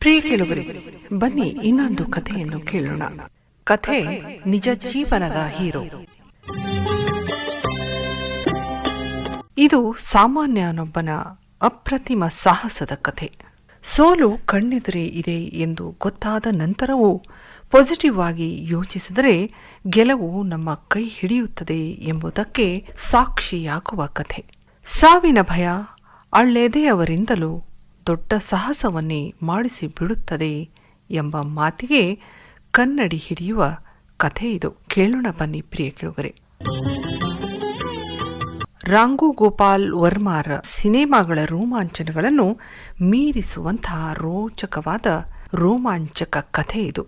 ಪ್ರಿಯ ಕೇಳುಗರೆ ಬನ್ನಿ ಇನ್ನೊಂದು ಕಥೆಯನ್ನು ಕೇಳೋಣ. ಕಥೆ ನಿಜ ಜೀವನದ ಹೀರೋ. ಇದು ಸಾಮಾನ್ಯನೊಬ್ಬನ ಅಪ್ರತಿಮ ಸಾಹಸದ ಕಥೆ. ಸೋಲು ಕಣ್ಣೆದುರೇ ಇದೆ ಎಂದು ಗೊತ್ತಾದ ನಂತರವೂ ಪಾಸಿಟಿವ್ ಆಗಿ ಯೋಚಿಸಿದರೆ ಗೆಲುವು ನಮ್ಮ ಕೈ ಹಿಡಿಯುತ್ತದೆ ಎಂಬುದಕ್ಕೆ ಸಾಕ್ಷಿಯಾಗುವ ಕಥೆ. ಸಾವಿನ ಭಯ, ಅಳ್ಳೆದೆಯವರಿಂದಲೂ ದೊಡ್ಡ ಸಾಹಸವನ್ನೇ ಮಾಡಿಸಿ ಬಿಡುತ್ತದೆ ಎಂಬ ಮಾತಿಗೆ ಕನ್ನಡಿ ಹಿಡಿಯುವ ಕಥೆ ಇದು. ಕೇಳೋಣ ಬನ್ನಿ ಪ್ರಿಯ ಕೇಳುಗರೆ. ರಾಂಗು ಗೋಪಾಲ್ ವರ್ಮಾರ ಸಿನಿಮಾಗಳ ರೋಮಾಂಚನಗಳನ್ನು ಮೀರಿಸುವಂತಹ ರೋಚಕವಾದ ರೋಮಾಂಚಕ ಕಥೆ ಇದು.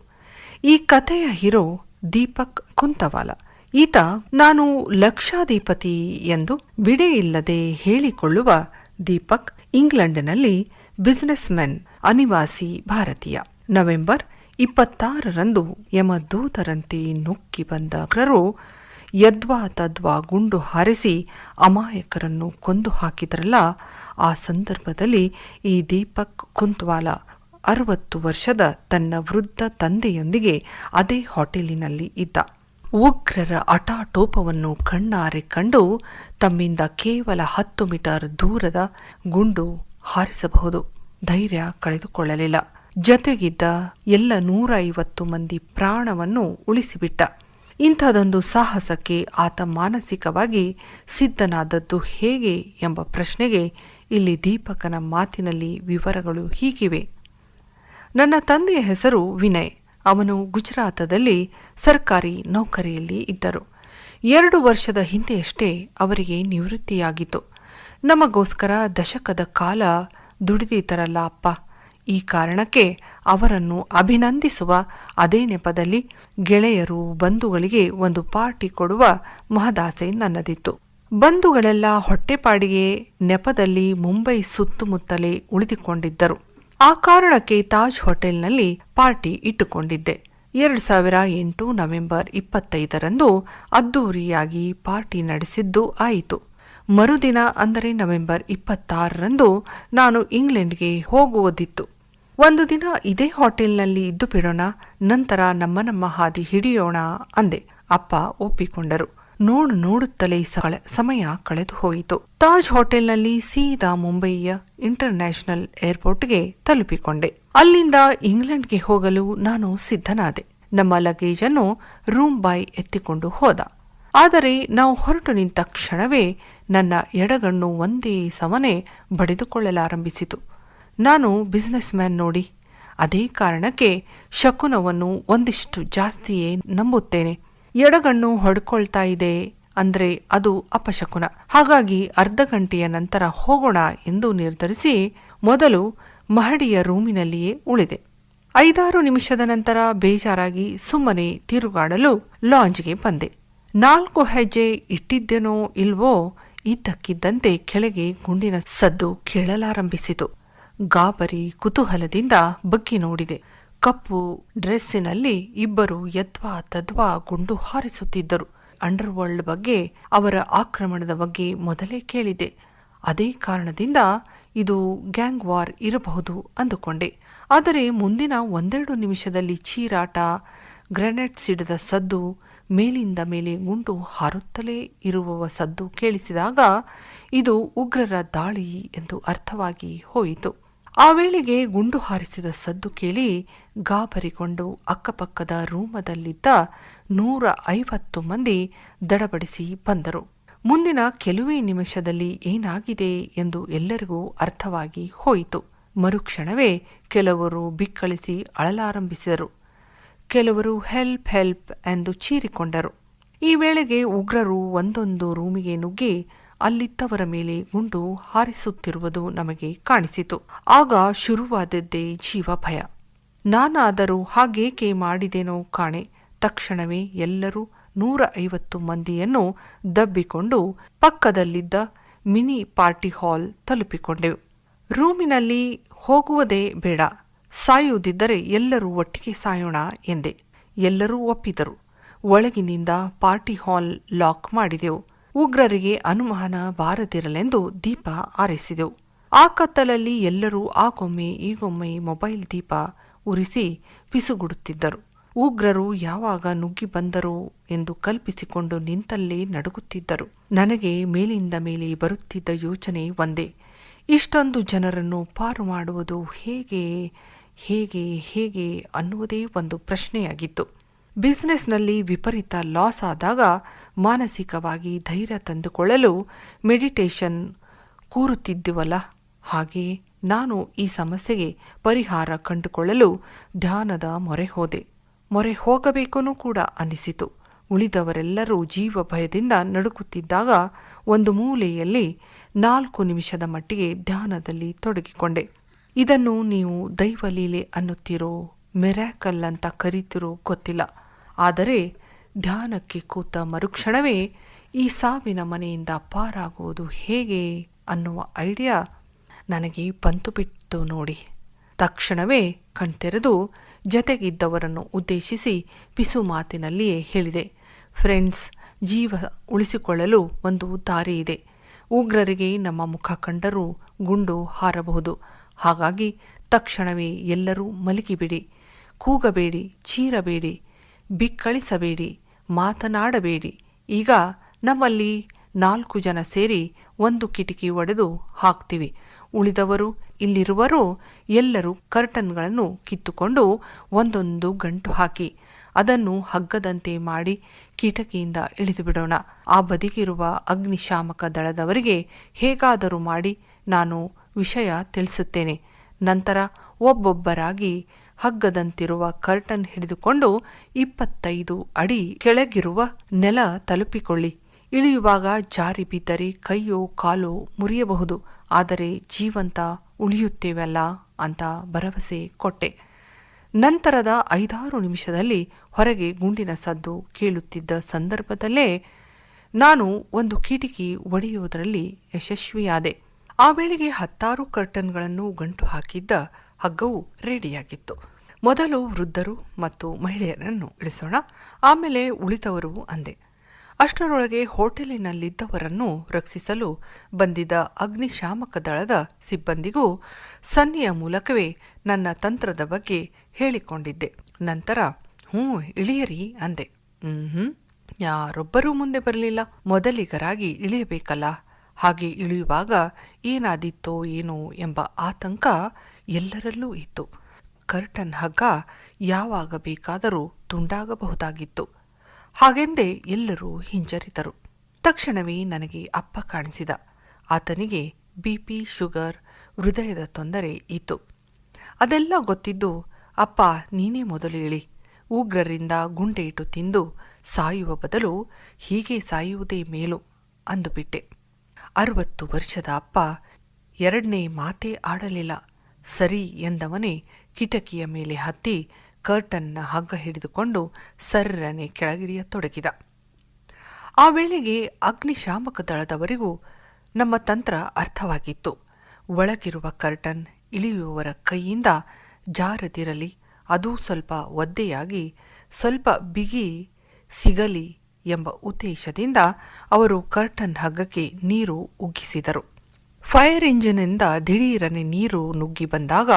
ಈ ಕಥೆಯ ಹೀರೋ ದೀಪಕ್ ಕುಂತವಾಲ. ಈತ ನಾನು ಲಕ್ಷಾಧಿಪತಿ ಎಂದು ಬಿಡೆಯಿಲ್ಲದೆ ಹೇಳಿಕೊಳ್ಳುವ ದೀಪಕ್ ಇಂಗ್ಲೆಂಡ್ನಲ್ಲಿ ಬಿಸಿನೆಸ್ ಮೆನ್ ಅನಿವಾಸಿ ಭಾರತೀಯ. ನವೆಂಬರ್ ಇಪ್ಪತ್ತಾರರಂದು ಯಮದೂತರಂತೆ ನುಕ್ಕಿ ಬಂದ ಉಗ್ರರು ಯದ್ವಾ ತದ್ವಾ ಗುಂಡು ಹಾರಿಸಿ ಅಮಾಯಕರನ್ನು ಕೊಂದು ಹಾಕಿದರಲ್ಲ, ಆ ಸಂದರ್ಭದಲ್ಲಿ ಈ ದೀಪಕ್ ಕುಂತ್ವಾಲ ಅರವತ್ತು ವರ್ಷದ ತನ್ನ ವೃದ್ಧ ತಂದೆಯೊಂದಿಗೆ ಅದೇ ಹೋಟೆಲಿನಲ್ಲಿ ಇದ್ದ. ಉಗ್ರರ ಅಟಾಟೋಪವನ್ನು ಕಣ್ಣಾರೆ ಕಂಡು ತಮ್ಮಿಂದ ಕೇವಲ ಹತ್ತು ಮೀಟರ್ ದೂರದ ಗುಂಡು ಹಾರಿಸಬಹುದು. ಧೈರ್ಯ ಕಳೆದುಕೊಳ್ಳಲಿಲ್ಲ. ಜತೆಗಿದ್ದ ಎಲ್ಲ ನೂರ ಐವತ್ತು ಮಂದಿ ಪ್ರಾಣವನ್ನು ಉಳಿಸಿಬಿಟ್ಟ. ಇಂಥದೊಂದು ಸಾಹಸಕ್ಕೆ ಆತ ಮಾನಸಿಕವಾಗಿ ಸಿದ್ಧನಾದದ್ದು ಹೇಗೆ ಎಂಬ ಪ್ರಶ್ನೆಗೆ ಇಲ್ಲಿ ದೀಪಕನ ಮಾತಿನಲ್ಲಿ ವಿವರಗಳು ಹೀಗಿವೆ. ನನ್ನ ತಂದೆಯ ಹೆಸರು ವಿನಯ್. ಅವನು ಗುಜರಾತದಲ್ಲಿ ಸರ್ಕಾರಿ ನೌಕರಿಯಲ್ಲಿ ಇದ್ದರು. ಎರಡು ವರ್ಷದ ಹಿಂದೆಯಷ್ಟೇ ಅವರಿಗೆ ನಿವೃತ್ತಿಯಾಗಿತ್ತು. ನಮಗೋಸ್ಕರ ದಶಕದ ಕಾಲ ದುಡಿದಿದ್ದರಲ್ಲ ಅಪ್ಪ. ಈ ಕಾರಣಕ್ಕೆ ಅವರನ್ನು ಅಭಿನಂದಿಸುವ ಅದೇ ನೆಪದಲ್ಲಿ ಗೆಳೆಯರು, ಬಂಧುಗಳಿಗೆ ಒಂದು ಪಾರ್ಟಿ ಕೊಡುವ ಮಹದಾಸೆ ನನ್ನದಿತ್ತು. ಬಂಧುಗಳೆಲ್ಲ ಹೊಟ್ಟೆಪಾಡಿಗೆ ನೆಪದಲ್ಲಿ ಮುಂಬೈ ಸುತ್ತಮುತ್ತಲೇ ಉಳಿದುಕೊಂಡಿದ್ದರು. ಆ ಕಾರಣಕ್ಕೆ ತಾಜ್ ಹೋಟೆಲ್ನಲ್ಲಿ ಪಾರ್ಟಿ ಇಟ್ಟುಕೊಂಡಿದ್ದೆ. ಎರಡು ಸಾವಿರ ಎಂಟು ನವೆಂಬರ್ ಇಪ್ಪತ್ತೈದರಂದು ಅದ್ದೂರಿಯಾಗಿ ಪಾರ್ಟಿ ನಡೆಸಿದ್ದು ಆಯಿತು. ಮರುದಿನ ಅಂದರೆ ನವೆಂಬರ್ ಇಪ್ಪತ್ತಾರರಂದು ನಾನು ಇಂಗ್ಲೆಂಡ್ಗೆ ಹೋಗುವುದಿತ್ತು. ಒಂದು ದಿನ ಇದೇ ಹೋಟೆಲ್ನಲ್ಲಿ ಇದ್ದು ಬಿಡೋಣ, ನಂತರ ನಮ್ಮ ನಮ್ಮ ಹಾದಿ ಹಿಡಿಯೋಣ ಅಂದೆ. ಅಪ್ಪ ಒಪ್ಪಿಕೊಂಡರು. ನೋಡು ನೋಡುತ್ತಲೇ ಸಳ ಸಮಯ ಕಳೆದು ಹೋಯಿತು. ತಾಜ್ ಹೋಟೆಲ್ನಲ್ಲಿ ಸೀದಾ ಮುಂಬಯಿಯ ಇಂಟರ್ನ್ಯಾಷನಲ್ ಏರ್ಪೋರ್ಟ್ಗೆ ತಲುಪಿಕೊಂಡೆ. ಅಲ್ಲಿಂದ ಇಂಗ್ಲೆಂಡ್ಗೆ ಹೋಗಲು ನಾನು ಸಿದ್ಧನಾದೆ. ನಮ್ಮ ಲಗೇಜ್ ಅನ್ನು ರೂಮ್ ಬಾಯ್ ಎತ್ತಿಕೊಂಡು ಹೋದ. ಆದರೆ ನಾವು ಹೊರಟು ನಿಂತ ಕ್ಷಣವೇ ನನ್ನ ಎಡಗಣ್ಣು ಒಂದೇ ಸಮನೆ ಬಡಿದುಕೊಳ್ಳಲಾರಂಭಿಸಿತು. ನಾನು ಬಿಸ್ನೆಸ್ ಮ್ಯಾನ್ ನೋಡಿ, ಅದೇ ಕಾರಣಕ್ಕೆ ಶಕುನವನ್ನು ಒಂದಿಷ್ಟು ಜಾಸ್ತಿಯೇ ನಂಬುತ್ತೇನೆ. ಎಡಗಣ್ಣು ಹೊಡ್ಕೊಳ್ತಾ ಇದೆ ಅಂದ್ರೆ ಅದು ಅಪಶಕುನ. ಹಾಗಾಗಿ ಅರ್ಧ ಗಂಟೆಯ ನಂತರ ಹೋಗೋಣ ಎಂದು ನಿರ್ಧರಿಸಿ ಮೊದಲು ಮಹಡಿಯ ರೂಮಿನಲ್ಲಿಯೇ ಉಳಿದೆ. ಐದಾರು ನಿಮಿಷದ ನಂತರ ಬೇಜಾರಾಗಿ ಸುಮ್ಮನೆ ತಿರುಗಾಡಲು ಲಾಂಜ್ಗೆ ಬಂದೆ. ನಾಲ್ಕು ಹೆಜ್ಜೆ ಇಟ್ಟಿದ್ದೇನೋ ಇಲ್ವೋ ಇದ್ದಕ್ಕಿದ್ದಂತೆ ಕೆಳಗೆ ಗುಂಡಿನ ಸದ್ದು ಕೇಳಲಾರಂಭಿಸಿತು. ಗಾಬರಿ ಕುತೂಹಲದಿಂದ ಬಗ್ಗಿ ನೋಡಿದೆ. ಕಪ್ಪು ಡ್ರೆಸ್ಸಿನಲ್ಲಿ ಇಬ್ಬರು ಯದ್ವಾ ತದ್ವಾ ಗುಂಡು ಹಾರಿಸುತ್ತಿದ್ದರು. ಅಂಡರ್ವರ್ಲ್ಡ್ ಬಗ್ಗೆ, ಅವರ ಆಕ್ರಮಣದ ಬಗ್ಗೆ ಮೊದಲೇ ಕೇಳಿದೆ. ಅದೇ ಕಾರಣದಿಂದ ಇದು ಗ್ಯಾಂಗ್ ವಾರ್ ಇರಬಹುದು ಅಂದುಕೊಂಡೆ. ಆದರೆ ಮುಂದಿನ ಒಂದೆರಡು ನಿಮಿಷದಲ್ಲಿ ಚೀರಾಟ, ಗ್ರೆನೇಡ್ ಸಿಡಿದ ಸದ್ದು ಮೇಲಿಂದ ಮೇಲೆ ಗುಂಡು ಹಾರುತ್ತಲೇ ಇರುವವ ಸದ್ದು ಕೇಳಿಸಿದಾಗ ಇದು ಉಗ್ರರ ದಾಳಿ ಎಂದು ಅರ್ಥವಾಗಿ ಹೋಯಿತು. ಆ ವೇಳೆಗೆ ಗುಂಡು ಹಾರಿಸಿದ ಸದ್ದು ಕೇಳಿ ಗಾಬರಿಕೊಂಡು ಅಕ್ಕಪಕ್ಕದ ರೂಮದಲ್ಲಿದ್ದ ನೂರ ಐವತ್ತು ಮಂದಿ ದಡಬಡಿಸಿ ಬಂದರು. ಮುಂದಿನ ಕೆಲವೇ ನಿಮಿಷದಲ್ಲಿ ಏನಾಗಿದೆ ಎಂದು ಎಲ್ಲರಿಗೂ ಅರ್ಥವಾಗಿ ಹೋಯಿತು. ಮರುಕ್ಷಣವೇ ಕೆಲವರು ಬಿಕ್ಕಳಿಸಿ ಅಳಲಾರಂಭಿಸಿದರು. ಕೆಲವರು ಹೆಲ್ಪ್ ಹೆಲ್ಪ್ ಎಂದು ಚೀರಿಕೊಂಡರು. ಈ ವೇಳೆಗೆ ಉಗ್ರರು ಒಂದೊಂದು ರೂಮಿಗೆ ನುಗ್ಗಿ ಅಲ್ಲಿದ್ದವರ ಮೇಲೆ ಗುಂಡು ಹಾರಿಸುತ್ತಿರುವುದು ನಮಗೆ ಕಾಣಿಸಿತು. ಆಗ ಶುರುವಾದದ್ದೇ ಜೀವ ಭಯ. ನಾನಾದರೂ ಹಾಗೇಕೆ ಮಾಡಿದೆನೋ ಕಾಣೆ. ತಕ್ಷಣವೇ ಎಲ್ಲರೂ ನೂರ ಐವತ್ತು ಮಂದಿಯನ್ನು ದಬ್ಬಿಕೊಂಡು ಪಕ್ಕದಲ್ಲಿದ್ದ ಮಿನಿ ಪಾರ್ಟಿ ಹಾಲ್ ತಲುಪಿಕೊಂಡೆವು. ರೂಮಿನಲ್ಲಿ ಹೋಗುವುದೇ ಬೇಡ. ಸಾಯುವುದಿದ್ದರೆ ಎಲ್ಲರೂ ಒಟ್ಟಿಗೆ ಸಾಯೋಣ ಎಂದೆ. ಎಲ್ಲರೂ ಒಪ್ಪಿದರು. ಒಳಗಿನಿಂದ ಪಾರ್ಟಿ ಹಾಲ್ ಲಾಕ್ ಮಾಡಿದೆವು. ಉಗ್ರರಿಗೆ ಅನುಮಾನ ಬಾರದಿರಲೆಂದು ದೀಪ ಆರಿಸಿದೆವು. ಆ ಕತ್ತಲಲ್ಲಿ ಎಲ್ಲರೂ ಆಗೊಮ್ಮೆ ಈಗೊಮ್ಮೆ ಮೊಬೈಲ್ ದೀಪ ಉರಿಸಿ ಪಿಸುಗುಡುತ್ತಿದ್ದರು ಉಗ್ರರು ಯಾವಾಗ ನುಗ್ಗಿ ಬಂದರು ಎಂದು ಕಲ್ಪಿಸಿಕೊಂಡು ನಿಂತಲ್ಲೇ ನಡುಗುತ್ತಿದ್ದರು. ನನಗೆ ಮೇಲಿಂದ ಮೇಲೆ ಬರುತ್ತಿದ್ದ ಯೋಚನೆ ಒಂದೇ. ಇಷ್ಟೊಂದು ಜನರನ್ನು ಪಾರು ಮಾಡುವುದು ಹೇಗೆ? ಹೇಗೆ ಹೇಗೆ ಅನ್ನುವುದೇ ಒಂದು ಪ್ರಶ್ನೆಯಾಗಿತ್ತು. ಬಿಸ್ನೆಸ್ನಲ್ಲಿ ವಿಪರೀತ ಲಾಸ್ ಆದಾಗ ಮಾನಸಿಕವಾಗಿ ಧೈರ್ಯ ತಂದುಕೊಳ್ಳಲು ಮೆಡಿಟೇಷನ್ ಕೂರುತ್ತಿದ್ದುವಲ್ಲ. ಹಾಗೆ ನಾನು ಈ ಸಮಸ್ಯೆಗೆ ಪರಿಹಾರ ಕಂಡುಕೊಳ್ಳಲು ಧ್ಯಾನದ ಮೊರೆ ಹೋದೆ. ಮೊರೆ ಹೋಗಬೇಕೂ ಕೂಡ ಅನಿಸಿತು. ಉಳಿದವರೆಲ್ಲರೂ ಜೀವ ಭಯದಿಂದ ನಡುಕುತ್ತಿದ್ದಾಗ ಒಂದು ಮೂಲೆಯಲ್ಲಿ ನಾಲ್ಕು ನಿಮಿಷದ ಮಟ್ಟಿಗೆ ಧ್ಯಾನದಲ್ಲಿ ತೊಡಗಿಕೊಂಡೆ. ಇದನ್ನು ನೀವು ದೈವಲೀಲೆ ಅನ್ನುತ್ತಿರೋ, ಮೆರಾಕಲ್ ಅಂತ ಕರೀತಿರೋ ಗೊತ್ತಿಲ್ಲ. ಆದರೆ ಧ್ಯಾನಕ್ಕೆ ಕೂತ ಮರುಕ್ಷಣವೇ ಈ ಸಾವಿನ ಮನೆಯಿಂದ ಪಾರಾಗುವುದು ಹೇಗೆ ಅನ್ನುವ ಐಡಿಯಾ ನನಗೆ ಬಂತು ಬಿಟ್ಟು ನೋಡಿ. ತಕ್ಷಣವೇ ಕಣ್ತೆರೆದು ಜತೆಗಿದ್ದವರನ್ನು ಉದ್ದೇಶಿಸಿ ಪಿಸು ಮಾತಿನಲ್ಲಿಯೇ ಹೇಳಿದೆ, ಫ್ರೆಂಡ್ಸ್, ಜೀವ ಉಳಿಸಿಕೊಳ್ಳಲು ಒಂದು ದಾರಿ ಇದೆ ಉಗ್ರರಿಗೆ ನಮ್ಮ ಮುಖ ಕಂಡರೂ ಗುಂಡು ಹಾರಬಹುದು. ಹಾಗಾಗಿ ತಕ್ಷಣವೇ ಎಲ್ಲರೂ ಮಲಗಿಬಿಡಿ, ಕೂಗಬೇಡಿ, ಚೀರಬೇಡಿ, ಬಿಕ್ಕಳಿಸಬೇಡಿ, ಮಾತನಾಡಬೇಡಿ. ಈಗ ನಮ್ಮಲ್ಲಿ ನಾಲ್ಕು ಜನ ಸೇರಿ ಒಂದು ಕಿಟಕಿ ಒಡೆದು ಹಾಕ್ತೀವಿ. ಉಳಿದವರು ಇಲ್ಲಿರುವರು ಎಲ್ಲರೂ ಕರ್ಟನ್ಗಳನ್ನು ಕಿತ್ತುಕೊಂಡು ಒಂದೊಂದು ಗಂಟು ಹಾಕಿ ಅದನ್ನು ಹಗ್ಗದಂತೆ ಮಾಡಿ ಕಿಟಕಿಯಿಂದ ಇಳಿದುಬಿಡೋಣ. ಆ ಬದಿಗಿರುವ ಅಗ್ನಿಶಾಮಕ ದಳದವರಿಗೆ ಹೇಗಾದರೂ ಮಾಡಿ ನಾನು ವಿಷಯ ತಿಳಿಸುತ್ತೇನೆ. ನಂತರ ಒಬ್ಬೊಬ್ಬರಾಗಿ ಹಗ್ಗದಂತಿರುವ ಕರ್ಟನ್ ಹಿಡಿದುಕೊಂಡು ಇಪ್ಪತ್ತೈದು ಅಡಿ ಕೆಳಗಿರುವ ನೆಲ ತಲುಪಿಕೊಳ್ಳಿ. ಇಳಿಯುವಾಗ ಜಾರಿ ಬಿದ್ದರೆ ಕೈಯೋ ಕಾಲೋ ಮುರಿಯಬಹುದು. ಆದರೆ ಜೀವಂತ ಉಳಿಯುತ್ತೇವಲ್ಲ ಅಂತ ಭರವಸೆ ಕೊಟ್ಟೆ. ನಂತರದ ಐದಾರು ನಿಮಿಷದಲ್ಲಿ ಹೊರಗೆ ಗುಂಡಿನ ಸದ್ದು ಕೇಳುತ್ತಿದ್ದ ಸಂದರ್ಭದಲ್ಲೇ ನಾನು ಒಂದು ಕಿಟಕಿ ಒಡೆಯುವುದರಲ್ಲಿ ಯಶಸ್ವಿಯಾದೆ. ಆ ವೇಳೆಗೆ ಹತ್ತಾರು ಕರ್ಟನ್ಗಳನ್ನು ಗಂಟು ಹಾಕಿದ್ದ ಹಗ್ಗವು ರೆಡಿಯಾಗಿತ್ತು. ಮೊದಲು ವೃದ್ಧರು ಮತ್ತು ಮಹಿಳೆಯರನ್ನು ಇಳಿಸೋಣ, ಆಮೇಲೆ ಉಳಿದವರು ಅಂದೆ. ಅಷ್ಟರೊಳಗೆ ಹೋಟೆಲಿನಲ್ಲಿದ್ದವರನ್ನು ರಕ್ಷಿಸಲು ಬಂದಿದ್ದ ಅಗ್ನಿಶಾಮಕ ದಳದ ಸಿಬ್ಬಂದಿಗೂ ಸನ್ನಿಯ ಮೂಲಕವೇ ನನ್ನ ತಂತ್ರದ ಬಗ್ಗೆ ಹೇಳಿಕೊಂಡಿದ್ದೆ. ನಂತರ, ಹ್ಞೂ, ಇಳಿಯರಿ ಅಂದೆ. ಹ್ಞೂ ಯಾರೊಬ್ಬರೂ ಮುಂದೆ ಬರಲಿಲ್ಲ. ಮೊದಲಿಗರಾಗಿ ಇಳಿಯಬೇಕಲ್ಲ. ಹಾಗೆ ಇಳಿಯುವಾಗ ಏನಾದಿತ್ತೋ ಏನೋ ಎಂಬ ಆತಂಕ ಎಲ್ಲರಲ್ಲೂ ಇತ್ತು. ಕರ್ಟನ್ ಹಗ್ಗ ಯಾವಾಗ ಬೇಕಾದರೂ ತುಂಡಾಗಬಹುದಾಗಿತ್ತು. ಹಾಗೆಂದೇ ಎಲ್ಲರೂ ಹಿಂಜರಿದರು ತಕ್ಷಣವೇ ನನಗೆ ಅಪ್ಪ ಕಾಣಿಸಿದ. ಆತನಿಗೆ ಬಿಪಿ ಶುಗರ್, ಹೃದಯದ ತೊಂದರೆ ಇತ್ತು. ಅದೆಲ್ಲ ಗೊತ್ತಿದ್ದು, ಅಪ್ಪ, ನೀನೇ ಮೊದಲು ಇಳಿ. ಉಗ್ರರಿಂದ ಗುಂಡೇಟು ತಿಂದು ಸಾಯುವ ಬದಲು ಹೀಗೆ ಸಾಯುವುದೇ ಮೇಲು ಅಂದುಬಿಟ್ಟೆ. ಅರವತ್ತು ವರ್ಷದ ಅಪ್ಪ ಎರಡನೇ ಮಾತೇ ಆಡಲಿಲ್ಲ. ಸರಿ ಎಂದವನೇ ಕಿಟಕಿಯ ಮೇಲೆ ಹತ್ತಿ ಕರ್ಟನ್ನ ಹಗ್ಗ ಹಿಡಿದುಕೊಂಡು ಸರ್ರನೆ ಕೆಳಗಿಳಿಯತೊಡಗಿದ ಆ ವೇಳೆಗೆ ಅಗ್ನಿಶಾಮಕ ದಳದವರಿಗೂ ನಮ್ಮ ತಂತ್ರ ಅರ್ಥವಾಗಿತ್ತು. ಒಳಗಿರುವ ಕರ್ಟನ್ ಇಳಿಯುವವರ ಕೈಯಿಂದ ಜಾರದಿರಲಿ, ಅದೂ ಸ್ವಲ್ಪ ಒದ್ದೆಯಾಗಿ ಸ್ವಲ್ಪ ಬಿಗಿ, ಸಿಗಲಿ ಎಂಬ ಉದ್ದೇಶದಿಂದ ಅವರು ಕರ್ಟನ್ ಹಗ್ಗಕ್ಕೆ ನೀರು ಉಗ್ಗಿಸಿದರು. ಫೈರ್ ಇಂಜಿನಿಂದ ದಿಢೀರನೆ ನೀರು ನುಗ್ಗಿ ಬಂದಾಗ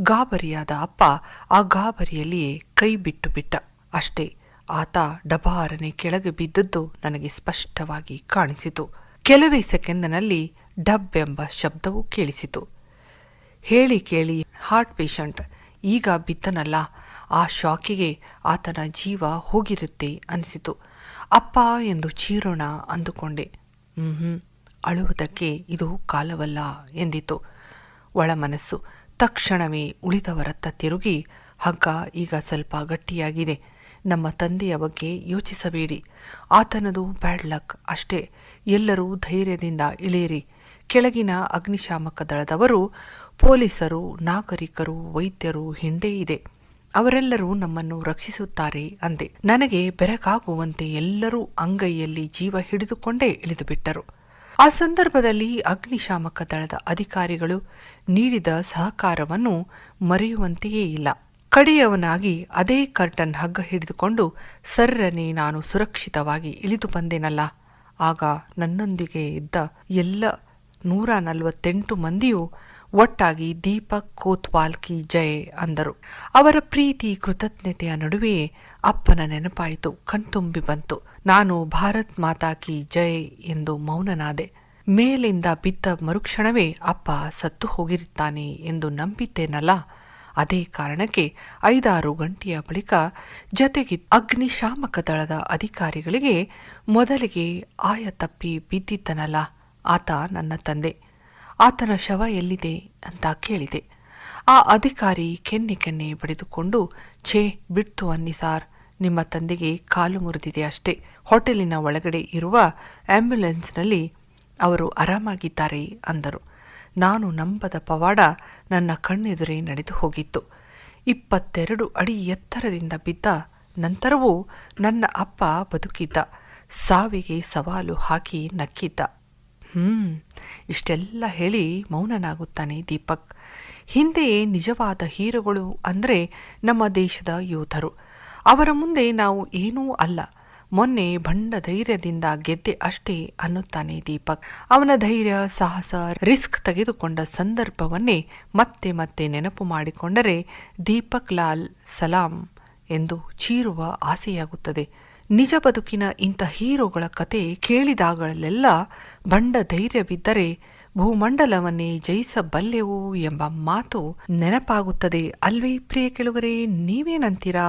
ಗಾಬರಿಯಾದ ಅಪ್ಪ ಆ ಗಾಬರಿಯಲ್ಲಿಯೇ ಕೈ ಬಿಟ್ಟು ಬಿಟ್ಟ ಅಷ್ಟೇ, ಆತ ಡಬಾರನೆ ಕೆಳಗೆ ಬಿದ್ದದ್ದು ನನಗೆ ಸ್ಪಷ್ಟವಾಗಿ ಕಾಣಿಸಿತು. ಕೆಲವೇ ಸೆಕೆಂಡಿನಲ್ಲಿ ಡಬ್ ಎಂಬ ಶಬ್ದವೂ ಕೇಳಿಸಿತು. ಹೇಳಿ ಕೇಳಿ, ಹಾರ್ಟ್ ಪೇಷಂಟ್, ಈಗ ಬಿದ್ದನಲ್ಲ, ಆ ಶಾಕಿಗೆ ಆತನ ಜೀವ ಹೋಗಿರುತ್ತೆ ಅನಿಸಿತು. ಅಪ್ಪ ಎಂದು ಚೀರೋಣ ಅಂದುಕೊಂಡೆ. ಹ್ಞೂ ಅಳುವುದಕ್ಕೆ ಇದು ಕಾಲವಲ್ಲ ಎಂದಿತು. ಒಳಮನಸ್ಸು ತಕ್ಷಣವೇ ಉಳಿದವರತ್ತ ತಿರುಗಿ, ಹಗ್ಗ ಈಗ ಸ್ವಲ್ಪ ಗಟ್ಟಿಯಾಗಿದೆ. ನಮ್ಮ ತಂದೆಯ ಬಗ್ಗೆ ಯೋಚಿಸಬೇಡಿ. ಆತನದು ಬ್ಯಾಡ್ ಲಕ್ ಅಷ್ಟೇ. ಎಲ್ಲರೂ ಧೈರ್ಯದಿಂದ ಇಳಿಯಿರಿ. ಕೆಳಗಿನ ಅಗ್ನಿಶಾಮಕ ದಳದವರು, ಪೊಲೀಸರು, ನಾಗರಿಕರು, ವೈದ್ಯರು ಹಿಂಡೇ ಇದೆ. ಅವರೆಲ್ಲರೂ ನಮ್ಮನ್ನು ರಕ್ಷಿಸುತ್ತಾರೆ ಅಂದೆ. ನನಗೆ ಬೆರಕಾಗುವಂತೆ ಎಲ್ಲರೂ ಅಂಗೈಯಲ್ಲಿ ಜೀವ ಹಿಡಿದುಕೊಂಡೇ ಇಳಿದುಬಿಟ್ಟರು. ಆ ಸಂದರ್ಭದಲ್ಲಿ ಅಗ್ನಿಶಾಮಕ ದಳದ ಅಧಿಕಾರಿಗಳು ನೀಡಿದ ಸಹಕಾರವನ್ನು ಮರೆಯುವಂತೆಯೇ ಇಲ್ಲ. ಕಡೆಯವನಾಗಿ ಅದೇ ಕರ್ಟನ್ ಹಗ್ಗ ಹಿಡಿದುಕೊಂಡು ಸರ್ರನೆ ನಾನು ಸುರಕ್ಷಿತವಾಗಿ ಇಳಿದು ಬಂದೆನಲ್ಲ. ಆಗ ನನ್ನೊಂದಿಗೆ ಇದ್ದ ಎಲ್ಲ ನೂರ ನಲವತ್ತೆಂಟು ಮಂದಿಯೂ ಒಟ್ಟಾಗಿ ದೀಪಕ್ ಕೋತ್ವಾಲ್ ಕಿ ಜಯ ಅಂದರು. ಅವರ ಪ್ರೀತಿ, ಕೃತಜ್ಞತೆಯ ನಡುವೆಯೇ ಅಪ್ಪನ ನೆನಪಾಯಿತು, ಕಣ್ತುಂಬಿ ಬಂತು. ನಾನು ಭಾರತ್ ಮಾತಾ ಕಿ ಜಯ ಎಂದು ಮೌನನಾದೆ. ಮೇಲಿಂದ ಬಿದ್ದ ಮರುಕ್ಷಣವೇ ಅಪ್ಪ ಸತ್ತು ಹೋಗಿರುತ್ತಾನೆ ಎಂದು ನಂಬಿದ್ದೇನಲ್ಲ. ಅದೇ ಕಾರಣಕ್ಕೆ ಐದಾರು ಗಂಟೆಯ ಬಳಿಕ ಜತೆಗೆ ಅಗ್ನಿಶಾಮಕ ದಳದ ಅಧಿಕಾರಿಗಳಿಗೆ ಮೊದಲಿಗೆ ಆಯ ತಪ್ಪಿ ಬಿದ್ದಿದ್ದನಲ್ಲ. ಆತ ನನ್ನ ತಂದೆ. ಆತನ ಶವ ಎಲ್ಲಿದೆ ಅಂತ ಕೇಳಿದೆ. ಆ ಅಧಿಕಾರಿ ಕೆನ್ನೆ ಕೆನ್ನೆ ಬಡಿದುಕೊಂಡು, ಛೇ, ಬಿಡ್ತು ಅನ್ನಿ ಸಾರ್, ನಿಮ್ಮ ತಂದೆಗೆ ಕಾಲು ಮುರಿದಿದೆ ಅಷ್ಟೇ. ಹೋಟೆಲಿನ ಒಳಗಡೆ ಇರುವ ಆಂಬ್ಯುಲೆನ್ಸ್ನಲ್ಲಿ ಅವರು ಆರಾಮಾಗಿದ್ದಾರೆ ಅಂದರು. ನಾನು ನಂಬದ ಪವಾಡ ನನ್ನ ಕಣ್ಣೆದುರೇ ನಡೆದು ಹೋಗಿತ್ತು. ಇಪ್ಪತ್ತೆರಡು ಅಡಿ ಎತ್ತರದಿಂದ ಬಿದ್ದ ನಂತರವೂ ನನ್ನ ಅಪ್ಪ ಬದುಕಿದ್ದ. ಸಾವಿಗೆ ಸವಾಲು ಹಾಕಿ ನಕ್ಕಿದ್ದ. ಹ್ಮ್, ಇಷ್ಟೆಲ್ಲ ಹೇಳಿ ಮೌನನಾಗುತ್ತಾನೆ ದೀಪಕ್. ಹಿಂದೆಯೇ ನಿಜವಾದ ಹೀರೋಗಳು ಅಂದರೆ ನಮ್ಮ ದೇಶದ ಯೋಧರು. ಅವರ ಮುಂದೆ ನಾವು ಏನೂ ಅಲ್ಲ. ಮೊನ್ನೆ ಭಂಡ ಧೈರ್ಯದಿಂದ ಗೆದ್ದೆ ಅಷ್ಟೇ ಅನ್ನುತ್ತಾನೆ ದೀಪಕ್. ಅವನ ಧೈರ್ಯ, ಸಾಹಸ, ರಿಸ್ಕ್ ತೆಗೆದುಕೊಂಡ ಸಂದರ್ಭವನ್ನೇ ಮತ್ತೆ ಮತ್ತೆ ನೆನಪು ಮಾಡಿಕೊಂಡರೆ ದೀಪಕ್ ಲಾಲ್ ಸಲಾಂ ಎಂದು ಚೀರುವ ಆಸೆಯಾಗುತ್ತದೆ. ನಿಜ ಬದುಕಿನ ಇಂಥ ಹೀರೋಗಳ ಕತೆ ಕೇಳಿದಾಗಲೆಲ್ಲ ಬಂಡ ಧೈರ್ಯವಿದ್ದರೆ ಭೂಮಂಡಲವನ್ನೇ ಜಯಿಸಬಲ್ಲೆವು ಎಂಬ ಮಾತು ನೆನಪಾಗುತ್ತದೆ. ಅಲ್ವೇ ಪ್ರಿಯ ಕೆಳಗರೆ, ನೀವೇನಂತೀರಾ?